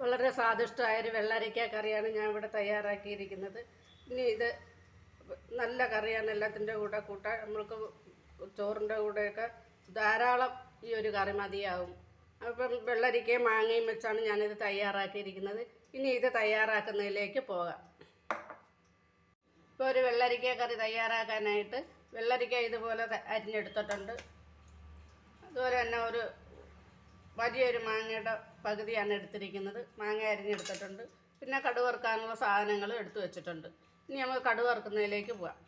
വളരെ സ്വാദിഷ്ടമായൊരു വെള്ളരിക്ക കറിയാണ് ഞാൻ ഇവിടെ തയ്യാറാക്കിയിരിക്കുന്നത്. ഇനി ഇത് നല്ല കറിയാണ് എല്ലാത്തിന്റെ കൂടെ കൂട്ടാൻ. നമ്മൾക്ക് ചോറിന്റെ കൂടെയൊക്കെ ധാരാളം ഈ ഒരു കറി മതിയാവും. അപ്പം വെള്ളരിക്കയും മാങ്ങയും വെച്ചാണ് ഞാനിത് തയ്യാറാക്കിയിരിക്കുന്നത്. ഇനി ഇത് തയ്യാറാക്കുന്നതിലേക്ക് പോകാം. ഇപ്പോൾ ഒരു വെള്ളരിക്ക കറി തയ്യാറാക്കാനായിട്ട് വെള്ളരിക്ക ഇതുപോലെ അരിഞ്ഞെടുത്തിട്ടുണ്ട്. അതുപോലെ തന്നെ ഒരു വലിയൊരു മാങ്ങയുടെ പകുതിയാണ് എടുത്തിരിക്കുന്നത്. മാങ്ങ അരിഞ്ഞെടുത്തിട്ടുണ്ട് പിന്നെ കടുവറുക്കാനുള്ള സാധനങ്ങൾ എടുത്തു വെച്ചിട്ടുണ്ട്. ഇനി നമുക്ക് കടുവറുക്കുന്നതിലേക്ക് പോവാം.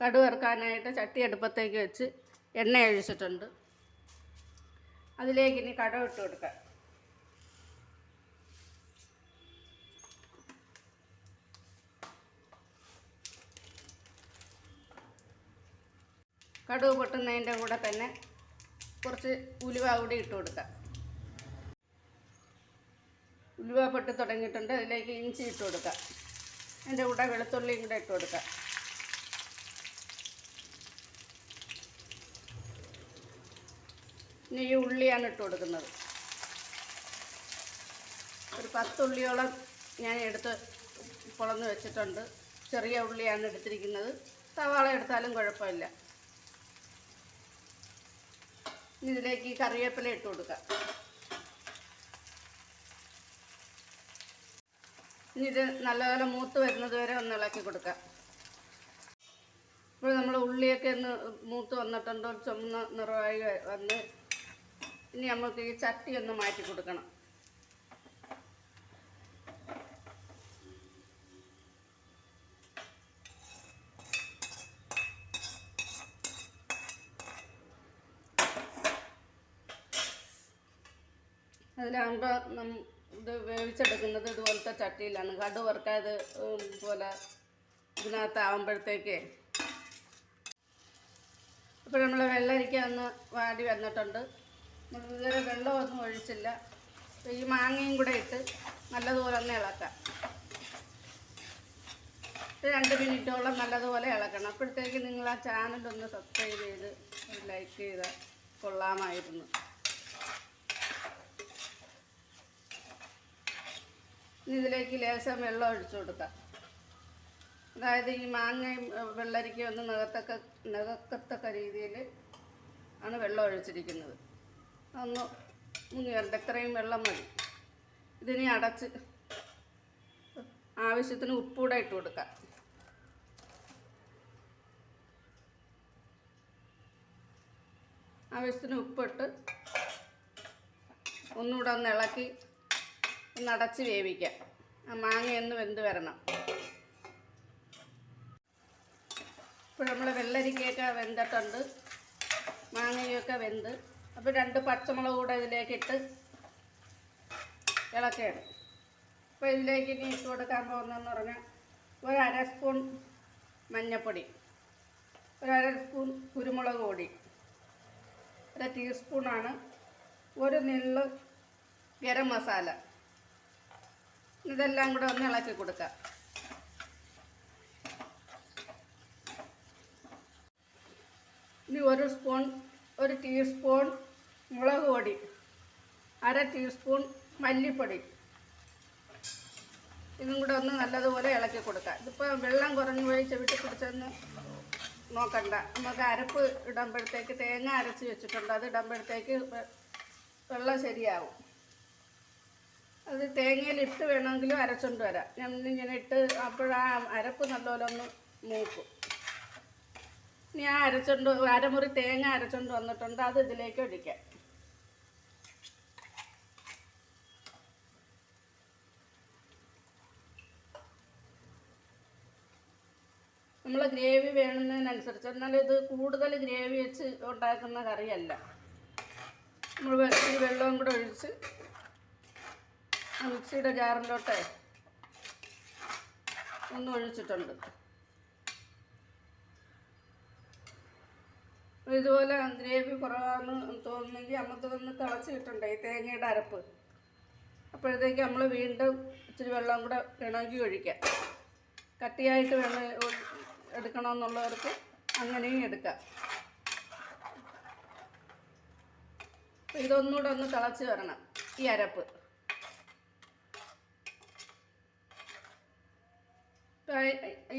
കടുവറുക്കാനായിട്ട് ചട്ടി അടുപ്പത്തേക്ക് വെച്ച് എണ്ണ ഒഴിച്ചിട്ടുണ്ട്. അതിലേക്ക് ഇനി കടവ് ഇട്ട് കൊടുക്കാം. കടുവ് പൊട്ടുന്നതിന്റെ കൂടെ തന്നെ കുറച്ച് ഉലുവ കൂടി ഇട്ട് കൊടുക്കാം. ഉലുവ പൊട്ടി തുടങ്ങിയിട്ടുണ്ട്. അതിലേക്ക് ഇഞ്ചി ഇട്ട് കൊടുക്കാം. അതിന്റെ കൂടെ വെളുത്തുള്ളിയും കൂടെ ഇട്ട് കൊടുക്കാം. ഇനി ഈ ഉള്ളിയാണ് ഇട്ട് കൊടുക്കുന്നത്. ഒരു പത്തുള്ളിയോളം ഞാൻ എടുത്ത് പൊളന്ന് വെച്ചിട്ടുണ്ട്. ചെറിയ ഉള്ളിയാണ് എടുത്തിരിക്കുന്നത്. സവാള എടുത്താലും കുഴപ്പമില്ല. ഇതിലേക്ക് കറിവേപ്പില ഇട്ട് കൊടുക്കാം. ഇനി ഇത് നല്ലപോലെ മൂത്ത് വരുന്നത് വരെ ഒന്ന് ഇളക്കി കൊടുക്കാം. ഇപ്പോൾ നമ്മൾ ഉള്ളിയൊക്കെ ഒന്ന് മൂത്ത് വന്നിട്ടുണ്ട് ചുമന്ന നിറമായി വന്ന്. ഇനി നമുക്ക് ഈ ചട്ടി ഒന്ന് മാറ്റി കൊടുക്കണം. അതിലാകുമ്പോൾ നം ഇത് വേവിച്ചെടുക്കുന്നത് ഇതുപോലത്തെ ചട്ടിയിലാണ്. കടു വറുക്കാത് പോലെ ഇതിനകത്താവുമ്പോഴത്തേക്ക്. അപ്പോൾ നമ്മൾ വെള്ളരിക്ക ഒന്ന് വാടി വന്നിട്ടുണ്ട്. ഇതുവരെ വെള്ളമൊന്നും ഒഴിച്ചില്ല. ഈ മാങ്ങയും കൂടെ ഇട്ട് നല്ലതുപോലെ ഒന്ന് ഇളക്കാം. രണ്ട് മിനിറ്റോളം നല്ലതുപോലെ ഇളക്കണം. അപ്പോഴത്തേക്ക് നിങ്ങൾ ആ ചാനലൊന്ന് സബ്സ്ക്രൈബ് ചെയ്ത് ലൈക്ക് ചെയ്താൽ കൊള്ളാമായിരുന്നു. ഇതിലേക്ക് ലേശം വെള്ളം ഒഴിച്ചു കൊടുക്കാം. അതായത് ഈ മാങ്ങയും വെള്ളരിക്ക ഒന്ന് നികത്തക്ക നികക്കത്തക്ക രീതിയിൽ ആണ് വെള്ളം ഒഴിച്ചിരിക്കുന്നത്. ഒന്ന് മുങ്ങി വരണ്ട. ഇത്രയും വെള്ളം മതി. ഇതിനി അടച്ച് ആവശ്യത്തിന് ഉപ്പൂടെ ഇട്ട് കൊടുക്കാം. ആവശ്യത്തിന് ഉപ്പിട്ട് ഒന്നുകൂടെ ഒന്ന് ഇളക്കി ഒന്ന് അടച്ച് വേവിക്കാം. ആ മാങ്ങയൊന്ന് വെന്ത് വരണം. ഇപ്പോൾ നമ്മൾ വെള്ളരിക്കയൊക്കെ വെന്തിട്ടുണ്ട്. മാങ്ങയൊക്കെ വെന്ത്. അപ്പോൾ രണ്ട് പച്ചമുളക് കൂടെ ഇതിലേക്കിട്ട് ഇളക്കുകയാണ് അപ്പോൾ ഇതിലേക്ക് ഇനി ഇട്ട് കൊടുക്കാൻ പോകുന്നതെന്ന് പറഞ്ഞാൽ ഒരു അര സ്പൂൺ മഞ്ഞൾപ്പൊടി ഒരു അര സ്പൂൺ കുരുമുളക് പൊടി ഒരു ടീസ്പൂണാണ് ഒരു നെല്ല് ഗരം മസാല. ഇതെല്ലാം കൂടെ ഒന്ന് ഇളക്കി കൊടുക്കാം. ഇനി ഒരു സ്പൂൺ ഒരു ടീസ്പൂൺ മുളക് പൊടി അര ടീസ്പൂൺ മല്ലിപ്പൊടി. ഇതും കൂടെ ഒന്ന് നല്ലതുപോലെ ഇളക്കി കൊടുക്കാം. ഇതിപ്പോൾ വെള്ളം കുറഞ്ഞു പോയി ചെവിട്ടി പിടിച്ചെന്ന് നോക്കണ്ട. നമുക്ക് അരപ്പ് ഇടുമ്പോഴത്തേക്ക് തേങ്ങ അരച്ച് വെച്ചിട്ടുണ്ട്. അത് ഇടുമ്പോഴത്തേക്ക് വെള്ളം ശരിയാവും. അത് തേങ്ങയിൽ ഇട്ട് വേണമെങ്കിലും അരച്ചുകൊണ്ട് വരാം. ഞാൻ ഇങ്ങനെ ഇട്ട് അപ്പോഴാ അരപ്പ് നല്ലപോലെ ഒന്ന് മൂക്കും. ഞാൻ ആ അരച്ചുകൊണ്ട് അരമുറി തേങ്ങ അരച്ചുകൊണ്ട് വന്നിട്ടുണ്ട്. അത് ഇതിലേക്ക് ഒഴിക്കാം. നമ്മൾ ഗ്രേവി വേണമെന്നതിനനുസരിച്ച് എന്നാൽ ഇത് കൂടുതൽ ഗ്രേവി വെച്ച് ഉണ്ടാക്കുന്ന കറിയല്ല. നമ്മൾ വെള്ളവും കൂടെ ഒഴിച്ച് മിക്സിയുടെ ജാറിലോട്ട് ഒന്ന് ഒഴിച്ചിട്ടുണ്ട്. ഇതുപോലെ ഗ്രേവി കുറവാണെന്ന് തോന്നുന്നെങ്കിൽ നമുക്കതൊന്ന് തിളച്ച് കിട്ടണ്ടേ ഈ തേങ്ങയുടെ അരപ്പ്. അപ്പോഴത്തേക്ക് നമ്മൾ വീണ്ടും ഇച്ചിരി വെള്ളം കൂടെ ഇണക്കി ഒഴിക്കാം. കട്ടിയായിട്ട് വേണം എടുക്കണമെന്നുള്ളവർക്ക് അങ്ങനെയും എടുക്കാം. ഇതൊന്നുകൂടെ ഒന്ന് തിളച്ച് വരണം ഈ അരപ്പ്.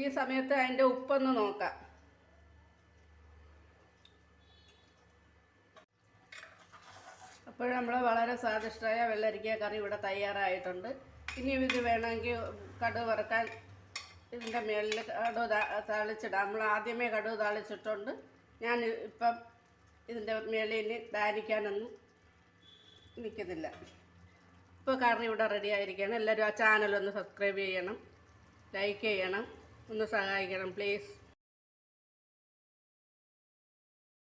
ഈ സമയത്ത് അതിന്റെ ഉപ്പൊന്ന് നോക്കാം. അപ്പോൾ നമ്മൾ വളരെ സ്വാദിഷ്ടമായ വെള്ളരിക്ക കറി ഇവിടെ തയ്യാറായിട്ടുണ്ട്. ഇനി ഇത് വേണമെങ്കിൽ കടുക് വറുക്കാൻ ഇതിന്റെ മേളിൽ കടു താളിച്ചിടാം. നമ്മൾ ആദ്യമേ കടു താളിച്ചിട്ടുണ്ട്. ഞാൻ ഇപ്പം ഇതിന്റെ മേളിൽ ഇനി ധാരിക്കാനൊന്നും നിൽക്കുന്നില്ല. ഇപ്പോൾ കറി ഇവിടെ റെഡി ആയിരിക്കുകയാണ്. എല്ലാവരും ആ ചാനലൊന്ന് സബ്സ്ക്രൈബ് ചെയ്യണം. ലൈക്ക് ചെയ്യണം. ഒന്ന് സഹായിക്കണം പ്ലീസ്